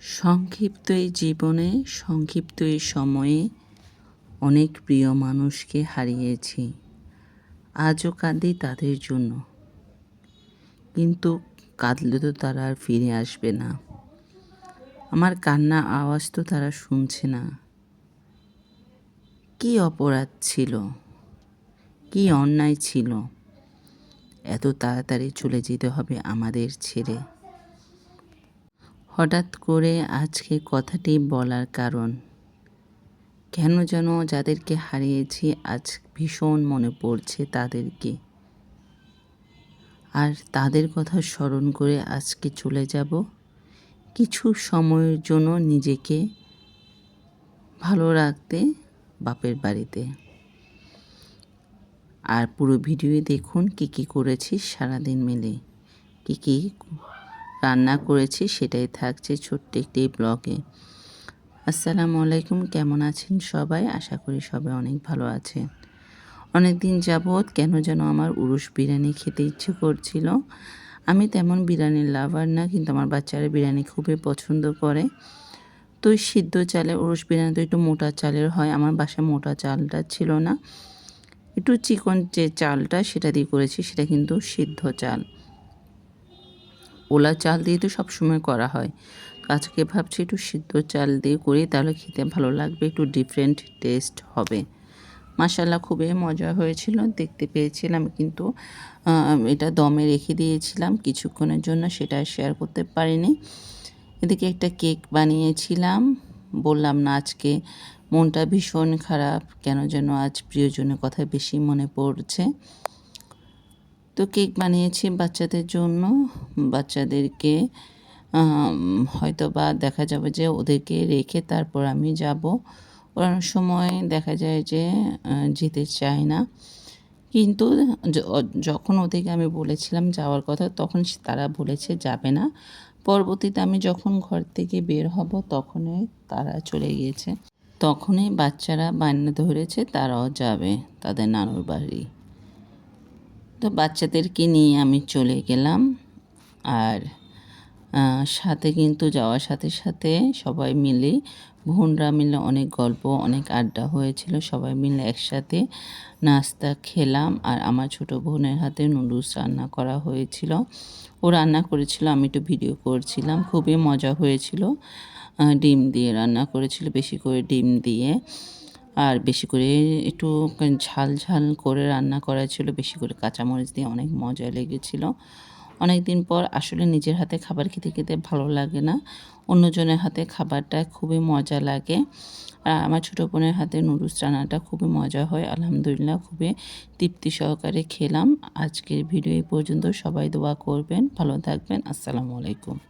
সংক্ষিপ্ত এই জীবনে সংক্ষিপ্ত এই সময়ে অনেক প্রিয় মানুষকে হারিয়েছি। আজও কাঁদি তাদের জন্য। কিন্তু কাঁদলে তো তারা আর ফিরে আসবে না। আমার কান্না আওয়াজ তো তারা শুনছে না। কি অপরাধ ছিল? কি অন্যায় ছিল? এত তাড়াতাড়ি চলে যেতে হবে আমাদের ছেড়ে। হঠাৎ করে আজকে কথাটি বলার কারণ। কেন যেন যাদেরকে হারিয়েছি আজ ভীষণ মনে পড়ছে তাদেরকে। আর তাদের কথা স্মরণ করে আজকে চলে যাব। কিছু সময়ের জন্য নিজেকে ভালো রাখতে বাপের বাড়িতে। আর পুরো ভিডিও দেখুন কি কি করেছি সারাদিন মিলে। কি কি রান্না করেছি, সেটাই থাকছে ছোট্ট একটি ব্লগে। আসসালামু আলাইকুম, কেমন আছেন সবাই? আশা করি সবাই অনেক ভালো আছেন। অনেক দিন যাবৎ কেন যেন আমার উরুষ বিরিয়ানি খেতে ইচ্ছে করছিল। আমি তেমন বিরিয়ানির লাভার না, কিন্তু আমার বাচ্চারা বিরিয়ানি খুবই পছন্দ করে। তো সিদ্ধ চালে উরুষ বিরিয়ানি তো একটু মোটা চালের হয়, আমার বাসায় মোটা চালটা ছিল না। একটু চিকন যে চালটা, সেটা দিয়ে করেছি, সেটা কিন্তু সিদ্ধ চাল। ওলা চাল দিয়ে তো সবসময় করা হয়। আজকে ভাবছি একটু সিদ্ধ চাল দিয়ে করি, তাহলে খেতে ভালো লাগবে, একটু ডিফারেন্ট টেস্ট হবে। মাসাল্লাহ খুবই মজা হয়েছিল, দেখতে পেয়েছিলাম, কিন্তু এটা দমে রেখে দিয়েছিলাম, কিছুক্ষণের জন্য সেটা শেয়ার করতে পারিনি। এদিকে একটা কেক বানিয়েছিলাম, বললাম না আজকে মনটা ভীষণ খারাপ, কেন যেন আজ প্রিয়জনের কথা বেশি মনে পড়ছে। তো কেক বানিয়েছি বাচ্চাদের জন্য। বাচ্চাদেরকে হয়তো বা দেখা যাবে যে ওদেরকে রেখে তারপর আমি যাব। অনেক সময় দেখা যায় যে যেতে চায় না। কিন্তু যখন ওদেরকে আমি বলেছিলাম যাওয়ার কথা, তখন তারা বলেছে যাবে না। পরবর্তীতে আমি যখন ঘর থেকে বের হব, তখনই তারা চলে গিয়েছে। তখনই বাচ্চারা বায়না ধরেছে তারাও যাবে, তাদের নানুর বাড়ি। তো বাচ্চাদেরকে নিয়ে আমি চলে গেলাম। আর সাথে কিন্তু যাওয়ার সাথে সাথে সবাই মিলে, বোনরা মিলে অনেক গল্প, অনেক আড্ডা হয়েছিল, সবাই মিলে একসাথে নাস্তা খেলাম। আর আমার ছোট বোনের হাতে নুডলস রান্না করা হয়েছিল। ও রান্না করেছিল, আমি একটু ভিডিও করছিলাম, খুবই মজা হয়েছিল। ডিম দিয়ে রান্না করেছিল, বেশি করে ডিম দিয়ে। আর বেশি করে একটু ঝাল ঝাল করে রান্না করা ছিল, বেশি করে কাঁচামরিচ দিয়ে অনেক মজা লেগেছিল। অনেক দিন পর আসলে নিজের হাতে খাবার খেতে খেতে ভালো লাগে না। অন্যজনের হাতে খাবারটা খুবই মজা লাগে। আর আমার ছোটো বোনের হাতে নুডলস রান্নাটা খুবই মজা হয়, আলহামদুলিল্লাহ খুবই তৃপ্তি সহকারে খেলাম। আজকের ভিডিও এই পর্যন্ত, সবাই দোয়া করবেন, ভালো থাকবেন, আসসালামু আলাইকুম।